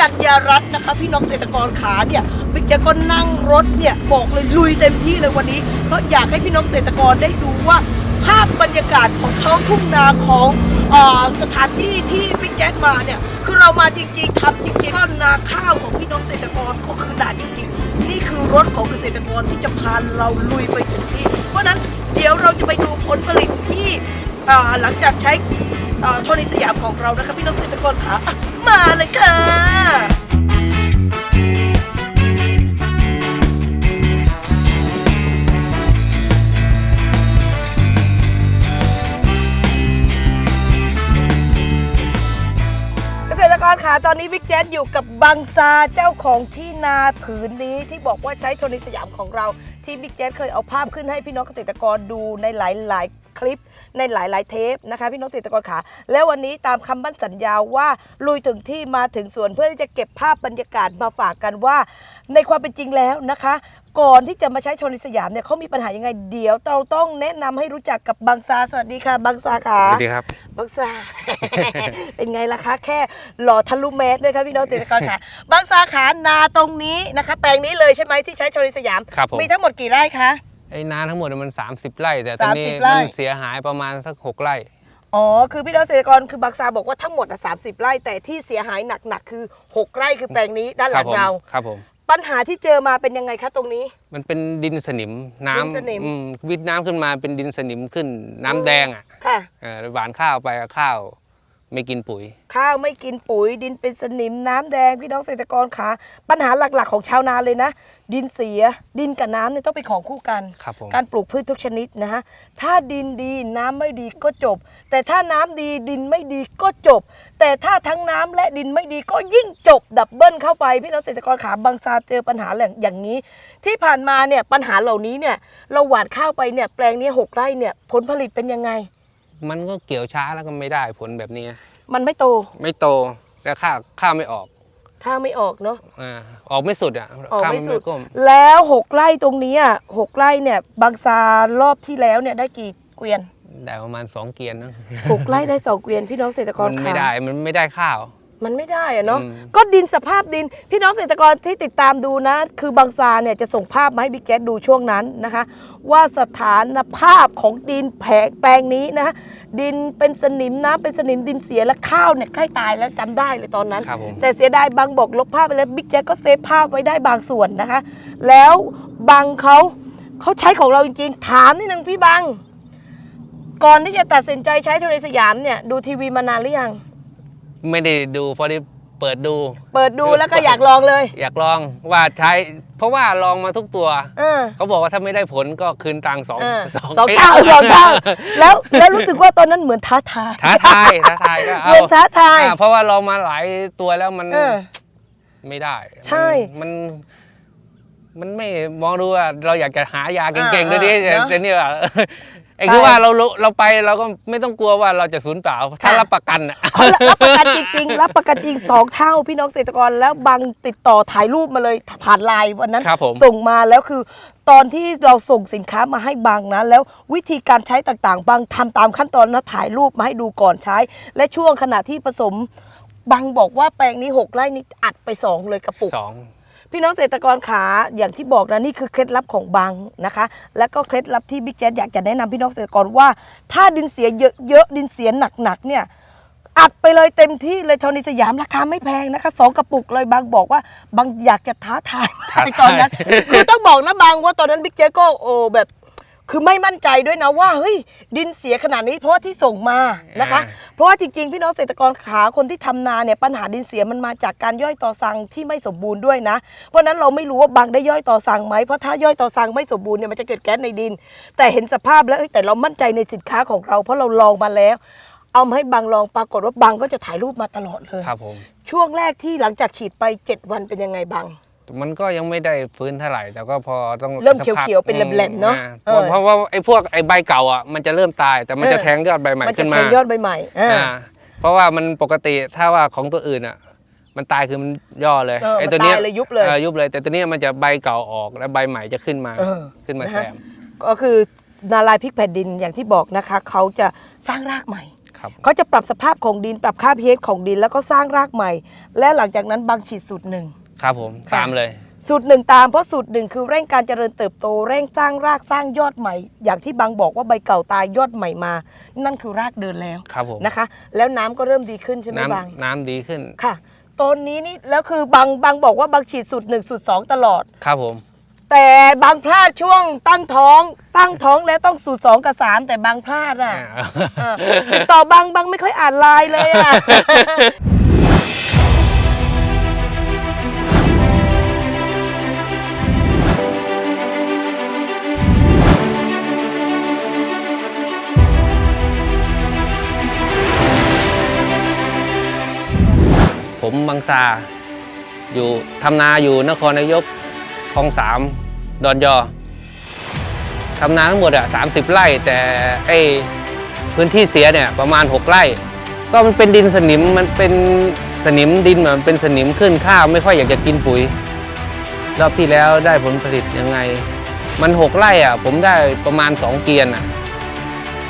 กัญญารัตน์นะคะพี่น้องเกษตรกรขาเนี่ยบิ๊กแจ๊กก็นั่งรถเนี่ยบอกเลยลุยเต็มที่เลยวันนี้ เพราะอยากให้พี่น้องเกษตรกรได้ดูว่าภาพบรรยากาศของท้องทุ่งนาของอสถานที่ที่บิ๊กแจ๊กมาเนี่ยคือเรามาจริงๆทำจริงๆก็นาข้าวของพี่น้องเกษตรกรก็คือนาจริงๆ นี่คือรถของเกษตรกรที่จะพาเราลุยไปถึงที่ เพราะนั้นเดี๋ยวเราจะไปดูผลผลิตที่หลังจากใช้ เอ่อโทนิสยามของเรานะคะพี่น้องเกษตรกรขาอะมาเลยค่ะเกษตรกรขาตอนนี้วิกเจนอยู่กับบังซาเจ้าของที่นาผืนนี้ที่บอกว่าใช้โทนิสยามของเรา ที่บิ๊กเจนเคยเอาภาพขึ้นให้พี่น้องเกษตรกรดูในหลายๆ คลิปในหลาย ๆ เทปนะคะพี่น้องเกษตรกรขา แล้ววันนี้ตามคำมั่นสัญญาว่าลุยถึงที่มาถึงสวนเพื่อที่จะเก็บภาพบรรยากาศมาฝากกันว่า ในความเป็นจริงแล้วนะคะก่อนที่จะมาใช้โทนิสยามเนี่ยเขามีปัญหายังไงเดี๋ยวเราต้องแนะนำให้รู้จักกับบังซาสวัสดีค่ะบังซาค่ะสวัสดีครับบังซาเป็นไงล่ะคะ แค่หล่อทะลุเมตรด้วยครับพี่น้องเกษตรกรค่ะบังซาขานาตรงนี้นะคะ แปลงนี้เลยใช่ไหมที่ใช้โทริสยามครับผมมีทั้งหมดกี่ไร่คะ ไอ้นาทั้งหมดมัน 30 ไร่ แต่ตอนนี้30ไร่ มันเสียหายประมาณสัก6ไร่ อ๋อ คือพี่น้องเกษตรกรคือบังซาบอกว่าทั้งหมดอะสาไร่ แต่ที่เสียหายหนักๆคือ 6 ไร่คือแปลงนี้ด้านหครัลังผมเรา ครับผม ปัญหาที่เจอมาเป็นยังไงคะตรงนี้ มันเป็นดินสนิมน้ดินสนิมำอืมวิดน้ำขึ้นมาเป็นดินสนิมขึ้นน้ำแดงอะค่ะ เออหวานข้าวไปอะข้าว ไม่กินปุ๋ย ข้าวไม่กินปุ๋ยดินเป็นสนิมน้ำแดงพี่น้องเกษตรกรขาปัญหาหลักๆของชาวนาเลยนะ ดินเสียดินกับน้ำเนี่ยต้องเป็นของคู่กัน ครับผม การปลูกพืชทุกชนิดนะฮะถ้าดินดีน้ำไม่ดีก็จบ แต่ถ้าน้ำดีดินไม่ดีก็จบ แต่ถ้าทั้งน้ำและดินไม่ดีก็ยิ่งจบดับเบิลเข้าไปพี่น้องเกษตรกรขาบางซาเจอปัญหาอย่างนี้ ที่ผ่านมาเนี่ยปัญหาเหล่านี้เนี่ยเราหว่านข้าวไปเนี่ยแปลงนี้หกไร่เนี่ยผลผลิตเป็นยังไง มันก็เกี่ยวช้าแล้วก็ไม่ได้ผลแบบนี้ มันไม่โต ไม่โตแล้วข้าวข้าวไม่ออก ข้าวไม่ออกเนาะอ่าออกไม่สุดอะออกข้าวไม่สุดก้มแล้วหกไร่ตรงนี้อะหกไร่เนี่ยบางซารอบที่แล้วเนี่ยได้กี่เกวียนได้ประมาณ2เกียนนะหกไร่ได้สองเกวียนพี่น้องเกษตรกรมันไม่ขาได้มันไม่ได้ข้าว มันไม่ได้อะเนาะ อืม ก็ดินสภาพดิน พี่น้องเกษตรกรที่ติดตามดูนะ คือบางซาเนี่ยจะส่งภาพมาให้บิ๊กแจ๊ดดูช่วงนั้นนะคะ ว่าสถานภาพของดินแผงแปลงนี้นะดินเป็นสนิมน้ำเป็นสนิมดินเสียและข้าวเนี่ยใกล้ตายแล้วจำได้เลยตอนนั้น ครับผม แต่เสียดายบางบอกลบภาพไปแล้วบิ๊กแจ๊กก็เซฟภาพไว้ได้บางส่วนนะคะ แล้วบางเขาเขาใช้ของเราจริงๆ ถามนิดนึงพี่บังก่อนที่จะตัดสินใจใช้โทรสยามเนี่ย ดูทีวีมานานหรือยัง ไม่ได้ดูพอได้เปิดดู เปิดดูแล้วก็อยากลองเลย อยากลองว่าใช้ เพราะว่าลองมาทุกตัว เออ เขาบอกว่าถ้าไม่ได้ผลก็คืนตังค์สองเออสองสองเท่าสองเท่าแล้วแล้วรู้สึกว่าตอนนั้นเหมือนท้าทายท้าทายท้าทายก็เหเอามือนท้าทาย อ่าเพราะว่าลองมาหลายตัวแล้วมัน เออ ไม่ได้ใช่มัน มันไม่มองดูว่าเราอยากจะหายาเก่งๆอ่าด้วยดิอ่าแต่เนี่ยว่า ไอ้ใช่คือว่าเรารู้เราไปเราก็ไม่ต้องกลัวว่าเราจะสูญเปล่าถ้าค่ะรับประกันอะเขารับประกันจริงๆรับประกันจริงสองเท่าพี่น้องเกษตรกรแล้วบางติดต่อถ่ายรูปมาเลยผ่านไลน์วันนั้นครับผมส่งมาแล้วคือ ตอนที่เราส่งสินค้ามาให้บางนะ แล้ววิธีการใช้ต่างๆ บางทำตามขั้นตอนนะถ่ายรูปมาให้ดูก่อนใช้ และช่วงขณะที่ผสมบางบอกว่าแปลงนี้หกไร่นี่อัดไปสองเลยกระปุกสอง พี่น้องเกษตรกรขาอย่างที่บอกนะนี่คือเคล็ดลับของบางนะคะ แล้วก็เคล็ดลับที่บิ๊กแจ๊ดอยากจะแนะนำพี่น้องเกษตรกรว่า ถ้าดินเสียเยอะๆดินเสียหนักๆเนี่ยอัดไปเลยเต็มที่เลยทอนิสยามราคาไม่แพงนะคะสองกระปุกเลยบางบอกว่าบางอยากจะท้าทายมากท้าทายตอนนั้นคือต้องบอกนะบางว่าตอนนั้นบิ๊กเจ๊ก็โอ้แบบ คือไม่มั่นใจด้วยนะว่าเฮ้ยดินเสียขนาดนี้เพราะว่าที่ส่งมานะคะ เพราะว่าจริงๆ พี่น้องเกษตรกรขาคนที่ทำนาเนี่ยปัญหาดินเสียมันมาจากการย่อยต่อสั่งที่ไม่สมบูรณ์ด้วยนะ เพราะฉะนั้นเราไม่รู้ว่าบางได้ย่อยต่อสั่งไหมเพราะถ้าย่อยต่อสั่งไม่สมบูรณ์เนี่ยมันจะเกิดแก๊สในดิน แต่เห็นสภาพแล้วเอ้ยแต่เรามั่นใจในสินค้าของเรา เพราะเราลองมาแล้ว เอามาให้บางลองปรากฏว่าบางก็จะถ่ายรูปมาตลอดเลยครับผมช่วงแรกที่หลังจากฉีดไป 7 วันเป็นยังไงบาง มันก็ยังไม่ได้ฟื้นเท่าไหร่ แต่ก็พอต้องเริ่มสักพักเขียวๆเป็นแหลมๆเนอะอืเออเพราะว่าไอ้พวกไอ้ใบเก่าอะมันจะเริ่มตายแต่มันจะเออแทงยอดใบใหม่มันจะขึ้นแทมางยอดใบใหม่อ่าอ่าเพราะว่ามันปกติถ้าว่าของตัวอื่นอะ มันตายคือมันย่อเลยเออไอ้มันตัวเนี้ตายเลยยุบเลยออยุบเลย แต่ตัวเนี้ยมันจะใบเก่าออกแล้วใบใหม่จะขึ้นมาเออขึ้นมานะแซฮะมก็คือนาลายพริกแผ่นดินอย่างที่บอกนะคะ เขาจะสร้างรากใหม่ครับเขาจะปรับสภาพของดินปรับค่า pH ของดินแล้วก็สร้างรากใหม่ และหลังจากนั้นบางฉีดสูตรหนึ่ง ครับผมค่ะตามเลย สูตรหนึ่งตามเพราะสูตรหนึ่งคือเร่งการเจริญเติบโตเร่งสร้างรากสร้างยอดใหม่ อย่างที่บางบอกว่าใบเก่าตายยอดใหม่มา นั่นคือรากเดินแล้วครับผมนะคะ แล้วน้ำก็เริ่มดีขึ้นใช่ไหมน้บางำน้ำดีขึ้นค่ะต้นนี้นี่แล้วคือบางบางบอกว่าบางฉีดสูตรหนึ่งสูตรสองตลอด ครับผม แต่บางพลาดช่วงตั้งท้องตั้งท้องแล้วต้องสูตรสองกับสามแต่บางพลาดอะอ่า เออติดต่อบางบางไม่ค่อยอ่านไลน์เลยอะ ผมบางซา อยู่ทำนาอยู่นครนายกคลองสามดอนยอทำนาทั้งหมดอะสาไร่ แต่ไอพื้นที่เสียเนี่ยประมาณ 6 ไร่ ก็มันเป็นดินสนิมมันเป็นสนิมดินมันเป็นสนิมขึ้นข้าวไม่ค่อยอยากจะกินปุ๋ย รอบที่แล้วได้ผลผลิตยังไง มัน 6 ไร่อะผมได้ประมาณ 2 เกียนอะ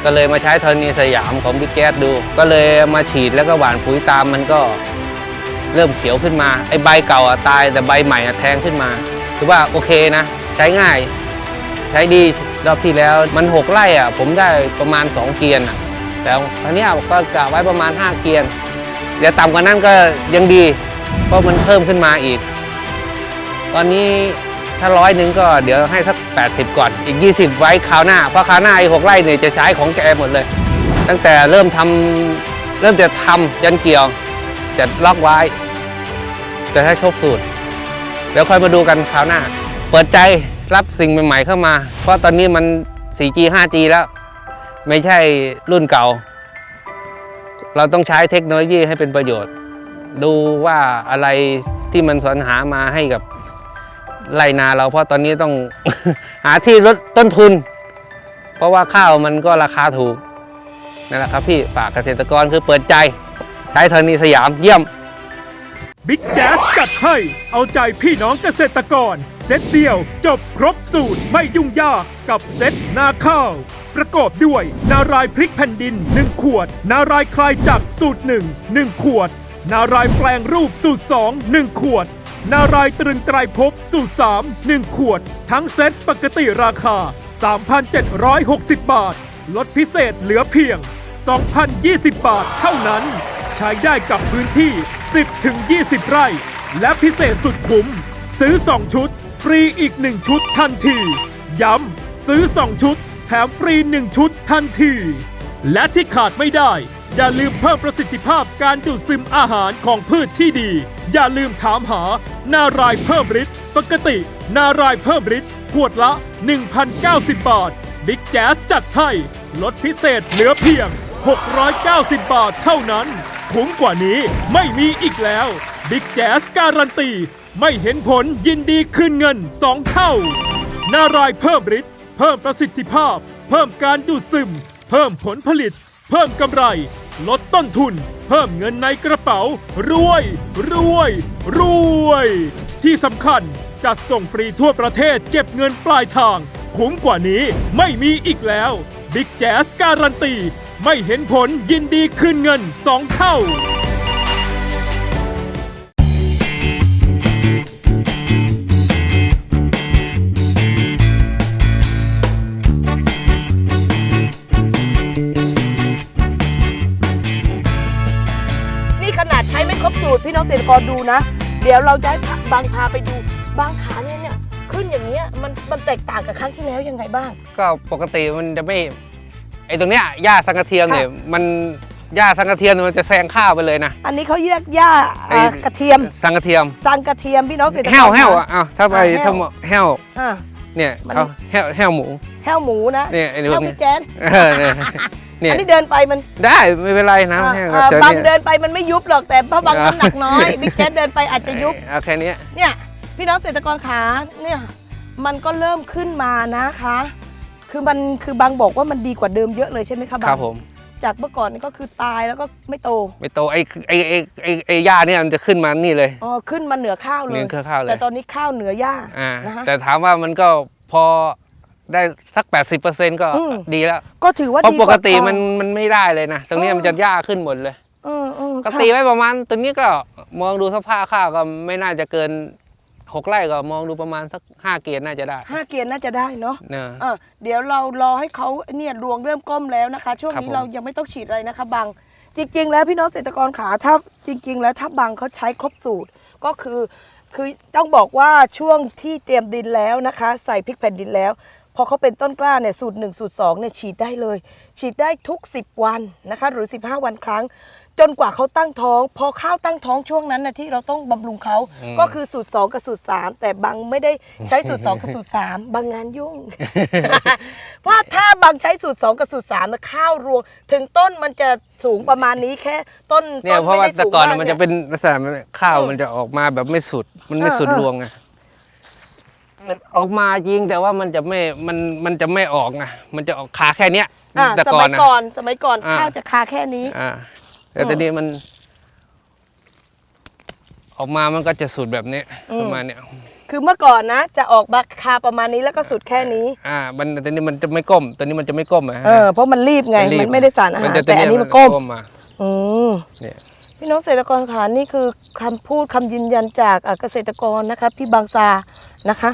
ก็เลยมาใช้ธรณีสยามของบิ๊กแก๊สดู ก็เลยมาฉีดแล้วก็หว่านปุ๋ยตามมันก็ เริ่มเขียวขึ้นมาไอ้ใบเก่าอะตายแต่ใบใหม่อะแทงขึ้นมาถือว่าโอเคนะ ใช้ง่าย ใช้ดีรอบที่แล้วมัน 6 ไร่อะ ผมได้ประมาณ 2 เกียนอะแต่คราวเนี้ก็กะไว้ประมาณ 5 เกียนเดี๋ยวต่ำกว่านั้นก็ยังดี เพราะมันเพิ่มขึ้นมาอีก ตอนนี้ถ้าร้อยหนึ่งก็เดี๋ยวให้สัก 80 ก่อนอีก 20 ไว้คราวหน้า เพราะคราวหน้าไอ้หกไร่เนี่ยจะใช้ของแกหมดเลย ตั้งแต่เริ่มทำเริ่มจะทำยันเกี่ยว จะล็อกไว้ จะให้ครบสูตร เดี๋ยวค่อยมาดูกันคราวหน้า เปิดใจรับสิ่งใหม่ๆเข้ามา เพราะตอนนี้มัน 4G 5G แล้ว ไม่ใช่รุ่นเก่า เราต้องใช้เทคโนโลยีให้เป็นประโยชน์ ดูว่าอะไรที่มันสรรหามาให้กับไรนาเราเพราะตอนนี้ต้องหาที่ลดต้นทุน เพราะว่าข้าวมันก็ราคาถูกนั่นแหละครับพี่ฝากเกษตรกรคือเปิดใจ ใช้ธรณีสยามเยี่ยม บิ๊กแจ๊สจัดให้ เอาใจพี่น้องเกษตรกร เซตเดียวจบครบสูตรไม่ยุ่งยากกับเซตนาข้าว ประกอบด้วย นารายพริกแผ่นดิน 1 ขวด นารายคลายจักรสูตร 1 1 ขวด นารายแปลงรูปสูตร 2 1 ขวด นารายตรึงไตรภพสูตร 3 1 ขวด ทั้งเซตปกติราคา 3,760 บาท ลดพิเศษเหลือเพียง 2,020 บาทเท่านั้น ใช้ได้กับพื้นที่ 10ถึง20 ไร่ และพิเศษสุดคุ้ม ซื้อ 2 ชุด ฟรีอีก 1 ชุดทันที ย้ำ ซื้อ 2 ชุด แถมฟรี 1 ชุดทันที และที่ขาดไม่ได้ อย่าลืมเพิ่มประสิทธิภาพการดูดซึมอาหารของพืชที่ดี อย่าลืมถามหานารายเพิ่มฤทธิ์ปกติ นารายเพิ่มฤทธิ์ขวดละ 1,090 บาท บิ๊กแจ๊สจัดให้ลดพิเศษเหลือเพียง 690 บาทเท่านั้น คุ้มกว่านี้ไม่มีอีกแล้วบิ๊กแจ๊สการันตี ไม่เห็นผลยินดีคืนเงิน 2 เท่า นารายเพิ่มฤทธิ์เพิ่มประสิทธิภาพ เพิ่มการดูดซึม เพิ่มผลผลิต เพิ่มกำไร ลดต้นทุน เพิ่มเงินในกระเป๋า รวย รวย รวย ที่สำคัญจัดส่งฟรีทั่วประเทศเก็บเงินปลายทาง คุ้มกว่านี้ไม่มีอีกแล้วบิ๊กแจ๊สการันตี ไม่เห็นผลยินดีคืนเงิน 2 เท่า นี่ขนาดใช้ไม่ครบสูตรพี่น้องเกษตรกรดูนะ เดี๋ยวเราจะให้บางพาไปดูบางขาเนี่ยเนี่ยขึ้นอย่างเงี้ยมันมันแตกต่างกับครั้งที่แล้วยังไงบ้าง ก็ปกติมันจะไม่ ไอตรงเนี้ยหญ้าสังกะเทียมเนี่ยมันหญ้าสังกะเทียมเนี่ยมันจะแซงข้าวไปเลยนะ อันนี้เขาเรียกหญ้าไอ้อ่ากระเทียมสังกะเทียมสังกระเทียมพี่น้องเกษตรกร แห้วแห้วค่ะอะอ้าวถ้าไปอ่าแห้วถ้าหมแห้วอ่าเนี่ยมัน เขาแห้วแห้วหมู แห้วหมูนะเนี่ยไอ้พวแห้กวนี้พี่แจ๊นเออเนี่ยเนี่ยอันนี้เดินไปมันได้ไม่เป็นไรนะแห้งอ่าเจอบางเนี่ยเดินไปมันไม่ยุบหรอกแต่เพราะบางอ่าน้ำหนักน้อยบิ๊กแจ๊ดเดินไปอาจจะยุบ เอาแค่เนี้ย เนี่ยพี่น้องเกษตรกรขาเนี่ยมันก็เริ่มขึ้นมานะคะ คือมันคือบางบอกว่ามันดีกว่าเดิมเยอะเลยใช่ไหมคะบางครับผม จากเมื่อก่อนนี่ก็คือตายแล้วก็ไม่โตไม่โตไอ้ไอ้ไอ้ไอ้ไอ้หญ้าเนี่ยมันจะขึ้นมานี่เลยอ๋อขึ้นมาเหนือข้าวเลเลี้ยยงข้าวๆเลยแต่ตอนนี้ข้าวเหนือหญ้าอ่านะคะ แต่ถามว่ามันก็พอได้สัก 80%ก็อืม ดีแล้ว ก็ถือว่าเพราะดีปกติว่ามันมันไม่ได้เลยนะ ตรงนี้เออมันจะหญ้าขึ้นหมดเลย เออเออก็ค่ะตีไว้ประมาณตัวนี้ก็มองดูสภาพข้าวก็ไม่น่าจะเกิน หกไร่ก็มองดูประมาณสักห้าเกียร์น่าจะได้ห้าเกียร์น่าจะได้เนาะเนอะ เออเดี๋ยวเรารอให้เขาเนี่ยรวงเริ่มก้มแล้วนะคะ ช่วงครับนี้ผม เรายังไม่ต้องฉีดอะไรนะคะบัง จริง ๆ แล้วพี่น้องเกษตรกรขาถ้าจริง ๆ แล้วถ้าบังเขาใช้ครบสูตรก็คือ คือต้องบอกว่าช่วงที่เตรียมดินแล้วนะคะ ใส่พริกแผ่นดินแล้ว พอเขาเป็นต้นกล้าเนี่ยสูตร1สูตร2เนี่ยฉีดได้เลย ฉีดได้ทุก 10 วันนะคะหรือ 15 วันครั้ง จนกว่าเขาตั้งท้อง พอข้าวตั้งท้องช่วงนั้นนะที่เราต้องบำรุงเขาอืมก็คือสูตร 2 กับสูตร 3 แต่บางไม่ได้ใช้สูตร 2 กับสูตร 3 บางงานยุ่ง เพราะถ้าบางใช้สูตร 2 กับสูตร3มันข้าวรวง ถึงต้นมันจะสูงประมาณนี้แค่ต้นเนี่ยต้นเพราะว่าไม่ได้แต่สูงก่อนมากมันเยจะเป็นลักษณะข้าวเออมันจะออกมาแบบไม่สุดมันไม่เออสุดเออรวงไง มันออกมาจริงแต่ว่ามันจะไม่ มัน มันจะไม่ออกไงมันจะออกขาแค่เนี้ยอ่าแต่สก่อมันยนะ ก่อนสมัยก่อนอ่า ข้าวจะคาแค่นี้ อ่าแต่ตอนนี้มัน ออกมามันก็จะสุดแบบนี้อืม ประมาณเนี้ย คือเมื่อก่อนนะ จะออกมาคาประมาณนี้แล้วก็สุดแค่นี้ อ่า มันตอนนี้มันจะไม่ก้ม ตอนนี้มันจะไม่ก้มอะฮะเออเพราะมันรีบไงรีบมันไม่ได้สารอาหารจะแต่อันนี้มันก้มมาอืมเนี่ย พี่น้องเกษตรกรขานี่คือคำพูดคำยืนยันจากเอ่อเกษตรกรนะคะพี่บางซานะคะ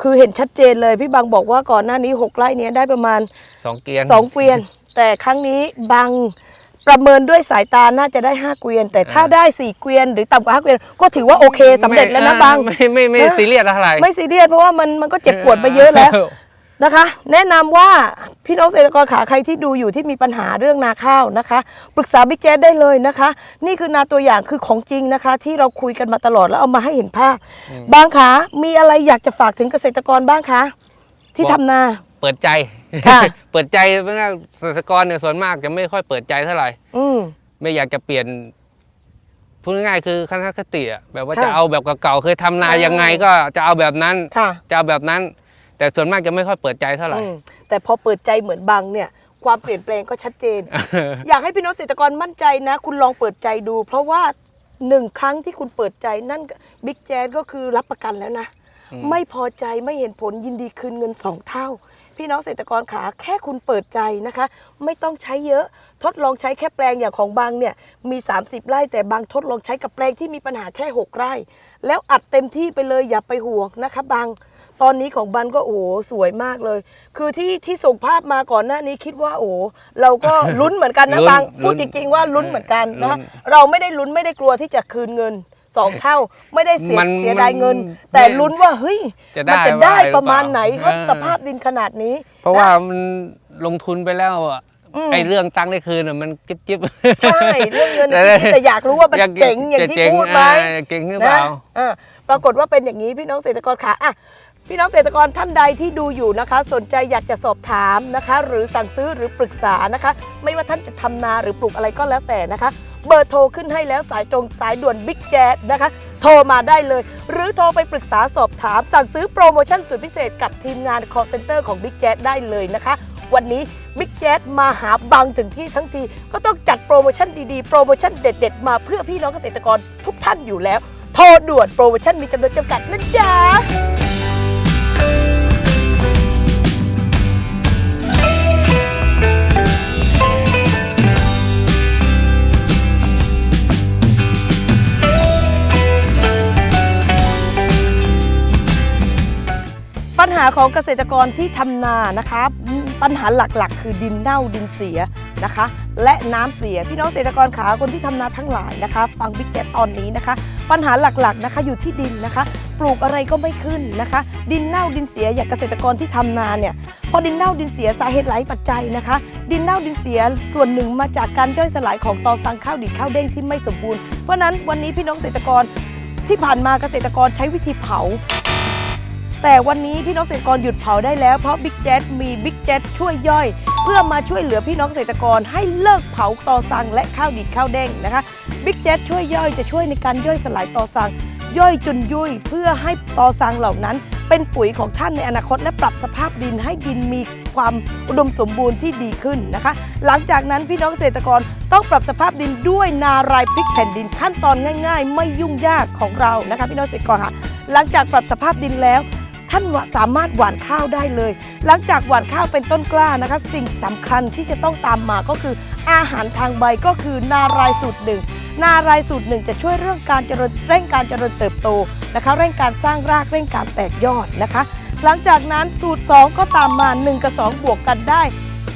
คือเห็นชัดเจนเลยพี่บางบอกว่าก่อนหน้านี้ 6ไร่เนี้ยได้ประมาณสองเกียร์2เกวียน แต่ครั้งนี้บางประเมินด้วยสายตาน่าจะได้5เกวียน แต่ถ้าได้4เกวียน หรือต่ำกว่า5เกวียน ก็ถือว่าโอเคสำเร็จแล้วนะบางไม่ไม่ไม่นะซีเรียสอะไร ไม่ซีเรียสเพราะว่ามันมันก็เจ็บปวดมาเยอะแล้ว นะคะ แนะนำว่าพี่น้องเกษตรกรขาใครที่ดูอยู่ที่มีปัญหาเรื่องนาข้าวนะคะ ปรึกษาบิ๊กแจ๊ดได้เลยนะคะ นี่คือนาตัวอย่างคือของจริงนะคะ ที่เราคุยกันมาตลอดแล้วเอามาให้เห็นภาพ บางขามีอะไรอยากจะฝากถึงเกษตรกรบ้างคะที่บอกทำนา เปิดใจค่ะเปิดใจเพราะว่าเกษตรกรเนี่ยส่วนมากจะไม่ค่อยเปิดใจเท่าไหร่อืมไม่อยากจะเปลี่ยนพูดง่ายๆคือคณะคติอะแบบว่าค่ะจะเอาแบบเก่าๆเคยทำนาใช่ยังไงก็จะเอาแบบนั้นค่ะจะเอาแบบนั้น แต่ส่วนมากจะไม่ค่อยเปิดใจเท่าไหร่ อืมแต่พอเปิดใจเหมือนบางเนี่ย ความเปลี่ยนแปลงก็ชัดเจน อยากให้พี่น้องเกษตรกรมั่นใจนะ คุณลองเปิดใจดู เพราะว่าหนึ่งครั้งที่คุณเปิดใจนั่นบิ๊กแจ๊ก็คือรับประกันแล้วนะไม่พอใจไม่เห็นผลยินดีคืนเงินสองเท่า พี่น้องเกษตรกรขาแค่คุณเปิดใจนะคะ ไม่ต้องใช้เยอะทดลองใช้แค่แปลงอย่างของบางเนี่ยมี 30 ไร่แต่บางทดลองใช้กับแปลงที่มีปัญหาแค่ 6 ไร่ แล้วอัดเต็มที่ไปเลยอย่าไปห่วงนะคะบาง ตอนนี้ของบันก็โอ้โหสวยมากเลย คือที่ที่ส่งภาพมาก่อนหน้านี้คิดว่าโอ้โหเราก็ลุ้นเหมือนกันนะลุ้นบางลุ้พูดนจริง ๆ ว่าลุ้นเหมือนกันลุ้นะนเราไม่ได้ลุ้นไม่ได้กลัวที่จะคืนเงินสองเท่าไม่ได้เสียมันเสียดายเงินมันแต่ลุ้นว่าเฮ้ยจะได้มันจะได้ว่าอะไรประมาณไหนหรือคเปรับล่าสภาพดินขนาดนี้ เพราะว่ามันลงทุนไปแล้วอะอืมไอ้เรื่องตังค์ได้คืนอะมันจิ๊บจิ๊บใช่เรื่องเงินแต่แต่อยากรู้ว่ามันเจ๋งอย่างที่เจ๋งพูดไหมอ่าเจ๋งหรือเปล่านะอ่าปรากฏว่าเป็นอย่างนี้พี่น้องเกษตรกรขาอะ พี่น้องเกษตรกรท่านใดที่ดูอยู่นะคะ สนใจอยากจะสอบถามนะคะ หรือสั่งซื้อหรือปรึกษานะคะ ไม่ว่าท่านจะทำนาหรือปลูกอะไรก็แล้วแต่นะคะ เบอร์โทรขึ้นให้แล้วสายตรงสายด่วนบิ๊กแจ๊นะคะ โทรมาได้เลย หรือโทรไปปรึกษาสอบถาม สั่งซื้อโปรโมชั่นสุดพิเศษกับทีมงาน call center ของ Big Jet ได้เลยนะคะ วันนี้ Big Jet มาหาบังถึงที่ทั้งที ก็ต้องจัดโปรโมชั่นดีๆ โปรโมชั่นเด็ด ๆ มาเพื่อพี่น้องเกษตรกรทุกท่านอยู่แล้ว โทรด่วนโปรโมชั่นมีจำนวนจำกัดนะจ๊ะ ปัญหาของเกษตรกรที่ทำนานะคะ ปัญหาหลักๆ คือดินเน่าดินเสียนะคะ และน้ำเสียพี่น้องเกษตรกรขาคนที่ทำนาทั้งหลายนะคะ ฟังบิ๊กแจ๊ตอนนี้นะคะ ปัญหาหลักๆนะคะอยู่ที่ดินนะคะ ปลูกอะไรก็ไม่ขึ้นนะคะ ดินเน่าดินเสียอย่างเกษตรกรที่ทำนาเนี่ยพอดินเน่าดินเสียสาเหตุหลายปัจจัยนะคะ ดินเน่าดินเสียส่วนหนึ่งมาจากการย่อยสลายของตอสังข้าวดีดข้าวเด้งที่ไม่สมบูรณ์เพราะนั้นวันนี้พี่น้องเกษตรกรที่ผ่านมาเกษตรกรใช้วิธีเผา แต่วันนี้พี่น้องเกษตรกรหยุดเผาได้แล้วเพราะ Big Jet มี Big Jet ช่วยย่อย เพื่อมาช่วยเหลือพี่น้องเกษตรกรให้เลิกเผาตอสังและข้าวดีดข้าวเด้งนะคะ Big Jet ช่วยย่อยจะช่วยในการย่อยสลายตอสังย่อยจนยุ่ยเพื่อให้ตอสังเหล่านั้น เป็นปุ๋ยของท่านในอนาคตและปรับสภาพดินให้ดินมีความอุดมสมบูรณ์ที่ดีขึ้นนะคะ หลังจากนั้นพี่น้องเกษตรกรต้องปรับสภาพดินด้วยนารายพริกแผ่นดินขั้นตอนง่าย ๆ ไม่ยุ่งยากของเรานะคะพี่น้องเกษตรกรค่ะหลังจากปรับสภาพดินแล้ว ท่านสามารถหว่านข้าวได้เลย หลังจากหว่านข้าวเป็นต้นกล้านะคะ สิ่งสำคัญที่จะต้องตามมาก็คือ อาหารทางใบก็คือนารายสูตรหนึ่งนารายสูตรหนึ่งจะช่วยเรื่องการเจริญเร่งการเจริญเติบโตนะคะเร่งการสร้างรากเร่งการแตกยอดนะคะ หลังจากนั้นสูตร 2 ก็ตามมา 1 กับ 2 บวกกันได้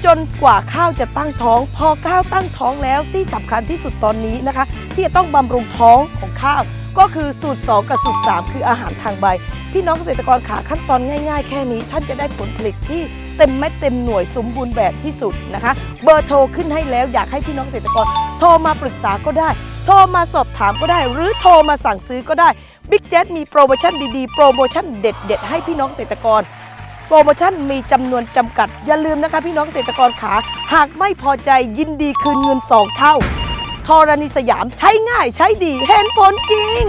จนกว่าข้าวจะตั้งท้อง พอข้าวตั้งท้องแล้วที่สำคัญที่สุดตอนนี้นะคะ ที่จะต้องบำรุงท้องของข้าว ก็คือสูตร 2 กับสูตร 3 คืออาหารทางใบ พี่น้องเกษตรกรขาขั้นตอนง่าย ๆ แค่นี้ ท่านจะได้ผลผลิตที่เต็มเม็ดเต็มหน่วยสมบูรณ์แบบที่สุดนะคะ เบอร์โทรขึ้นให้แล้วอยากให้พี่น้องเกษตรกร โทรมาปรึกษาก็ได้ โทรมาสอบถามก็ได้ หรือโทรมาสั่งซื้อก็ได้บิ๊กเจ็มีโปรโมชั่นดีๆ โปรโมชั่นเด็ด ๆ ให้พี่น้องเกษตรกรโปรโมชั่นมีจำนวนจำกัด อย่าลืมนะคะพี่น้องเกษตรกรขา หากไม่พอใจยินดีคืนเงิน 2 เท่า ธรณีสยามใช้ง่ายใช้ดีเห็นผลจริง